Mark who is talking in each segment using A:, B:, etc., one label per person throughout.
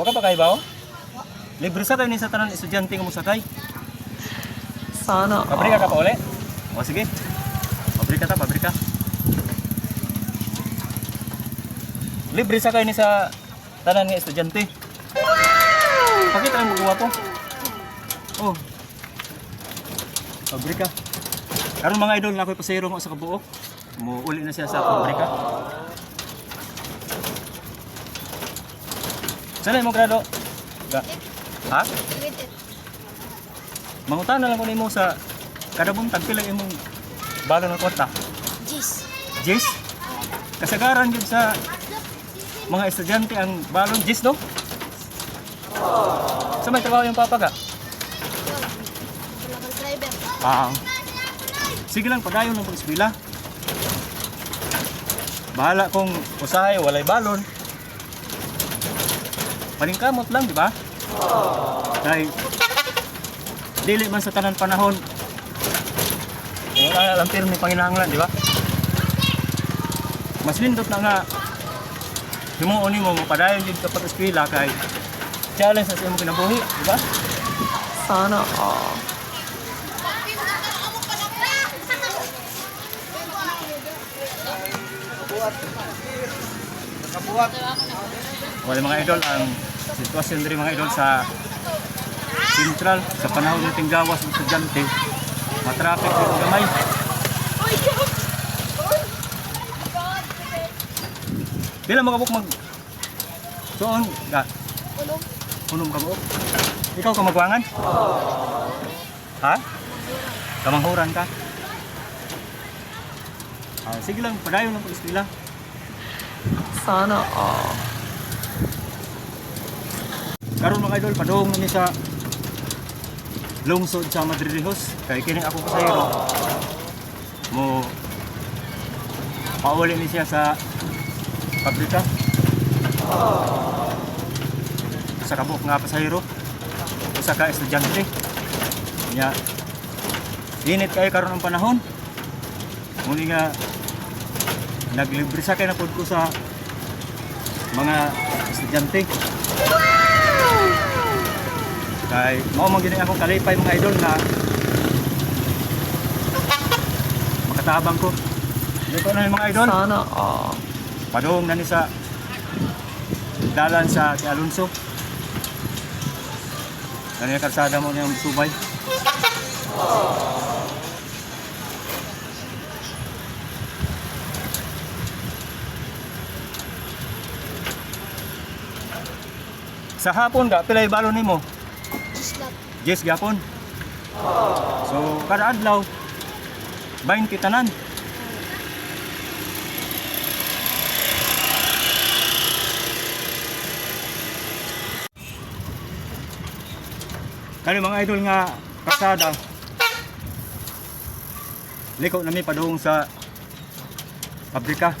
A: Wa ka pa kay bawo? Libre sa kayo ni sa tanan estudyante mo sakay.
B: Sana
A: Pabrika ka pa uli? O sige. Pabrika ta, pabrika. Libre sa kayo ni sa tanan nga estudyante. Pakita ang magawa po. Oh. Pabrika. Karon mga idol na ako'y pasayro nga sa kabuok. Muuli na siya sa pabrika. Saan mo grado? Ga. Ha? Mangutan na lang ko nimo sa kada buntag pila imong bago ng kwarta.
C: Jis.
A: Jis? Kasagaran yun sa mga estudyante ang balon Jis, no? Sa may trabaho yung papa ka? Ah. Sige lang, padayon ng pag-eskwela. Bahala kung usahay, walay balon. Paningkamot lang, di ba? Dahil, dili man sa tanan panahon. Wala lang pero may panginahanglan, di ba? Mas lindot na nga himuon mo mapadayon din kapag eskwela kay challenge sa imong kinabuhi, di ba?
B: Sana all.
A: Wala mga idol, ang sitwasyon diri mga idol sa Central sa panahon ng tinggawas ng estudyante. Matraffic dito gamay. Pila mga buk mag Soon, ga.
C: Ulong.
A: Unong ka. Ikaw ka magwangan? Ha? Kamanghuran ka? Ah, sige lang, padayon ng pag-eskwela.
B: Sana all.
A: Karon mga idol, padung niya sa lungsod sa Madridejos. Kay kini ako pasayro. Mo pauli ni siya sa pabrika. Sa kabuk nga pasayro. Usa ka estudyante. Nya init kay karon ang panahon. Muli nga naglibre sa kay na ko sa mga estudyante. Kay mao man gini akong kalipay mga idol na makatabang ko. Dito na mga idol.
B: Sana all.
A: Padung na ni sa dalan sa Ti Alonso. Ano yung karsada mo niyang subay? Sa hapon da, pilay balon nimo? Yes, gapon. So, kada adlaw, 20 tanan. Kani mga idol nga kasada. Liko na mi padung sa pabrika.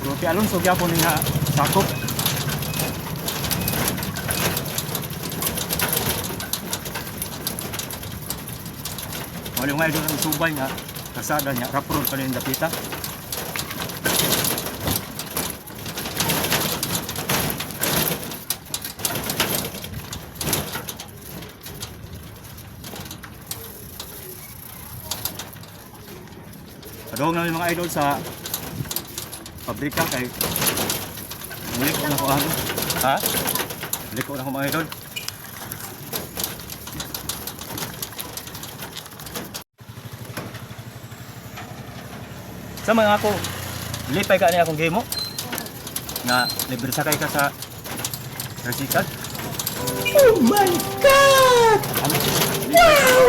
A: Pero ti Alonso gyapon nga sakop. Wala mga idol ang subay nga kasada niya raprod pa rin dapita. Padong namin mga idol sa pabrika kay Mulik ko na ko ano. Ha? Mulik ko na ko mga idol. Sa mga ako, lipay ka niya akong game mo. Nga, libre sakay ka sa tricycle.
B: Oh my God!
A: Ano?
C: Ako.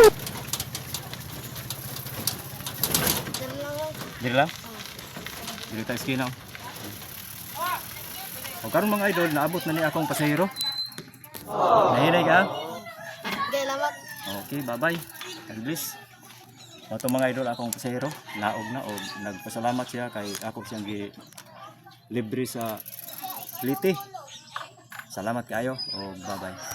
A: Dili lang? Dili tayo skinaw. O karon mga idol, naabot na ni akong pasahero. Nahinay ka?
C: Okay, lamat.
A: Okay, bye-bye. God bless. O ito mga idol, akong pasahero, naog na o nagpasalamat siya kay ako siyang gi libre sa Liti. Salamat kayo o bye-bye.